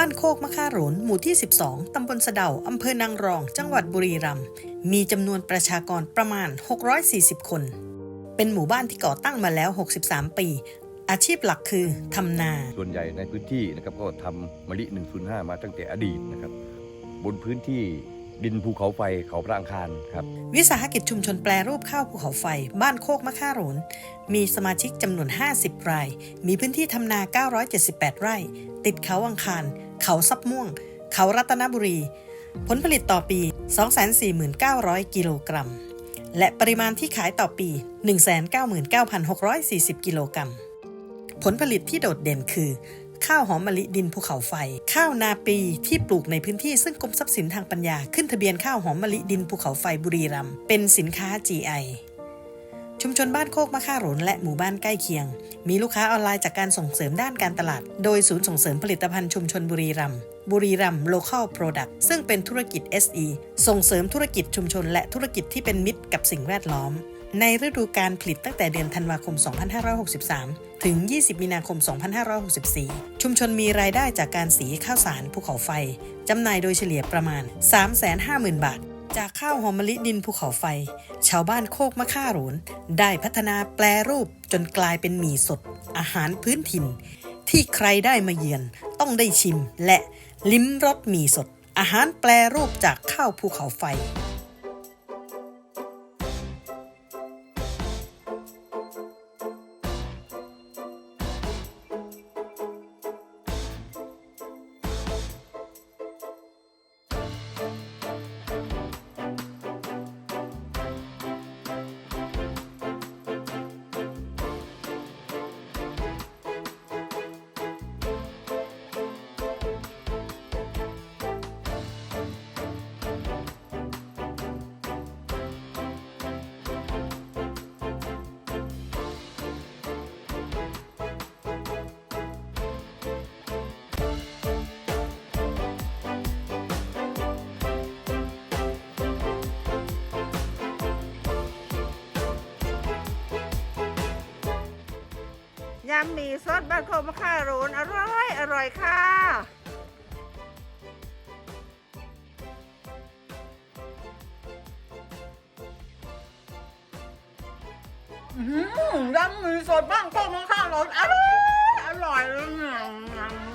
บ้านโคกมะค่าโหรนหมู่ที่ 12 ตำบลสะเดาอำเภอนางรอง จังหวัดบุรีรัมย์ มีจำนวนประชากรประมาณ 640 คน เป็นหมู่บ้านที่ก่อตั้งมาแล้ว 63 ปี อาชีพหลักคือทำนา ส่วนใหญ่ในพื้นที่นะครับก็ทำมะลิ 105 มาตั้งแต่อดีตนะครับ บนพื้นที่ดินภูเขาไฟเขาพระอังคารครับ วิสาหกิจชุมชนแปรรูปข้าวภูเขาไฟ บ้านโคกมะค่าโหรนมีสมาชิกจำนวน 50 ราย มีพื้นที่ทำนา 978 ไร่ ติดเขาอังคาร เขาซับม่วง เขารัตนบุรี ผลผลิตต่อปี 249,900 กิโลกรัม และปริมาณที่ขายต่อปี 199,640 กิโลกรัม ผลผลิตที่โดดเด่นคือ ข้าวหอมมะลิดินภูเขาไฟ ข้าวนาปีที่ปลูกในพื้นที่ซึ่งกรมทรัพย์สินทางปัญญา ขึ้นทะเบียนข้าวหอมมะลิดินภูเขาไฟบุรีรัมย์เป็นสินค้า GI ชุมชนบ้านโคกมะค่าโหรนและหมู่บ้านใกล้เคียง มีลูกค้าออนไลน์จากการส่งเสริมด้านการตลาด โดยศูนย์ส่งเสริมผลิตภัณฑ์ชุมชนบุรีรัมย์บุรีรัมย์ Local Product ซึ่งเป็นธุรกิจ SE ส่งเสริมธุรกิจชุมชน และธุรกิจที่เป็นมิตรกับสิ่งแวดล้อม ในฤดูการผลิตตั้งแต่เดือนธันวาคม 2563 ถึง 20 มีนาคม 2564 ชุมชนมีรายได้จากการสีข้าวสารภูเขาไฟจำหน่ายโดยเฉลี่ยประมาณ 350,000 บาท จากข้าวหอมมะลิดินภูเขาไฟ ชาวบ้านโคกมะข่าโหรนได้พัฒนาแปลรูปจนกลายเป็นหมี่สด อาหารพื้นถิ่น ที่ใครได้มาเยือนต้องได้ชิมและลิ้มรสหมี่สด อาหารแปลรูปจากข้าวภูเขาไฟ ยำหมี่ซอสบ้าโคกมะข่าโรนอร่อย อร่อยค่ะอื้อหือยำหมี่สดบ้าโคกมะข่าโรนอร่อย อร่อยเลยเนี่ยอื้อหืออร่อยเลย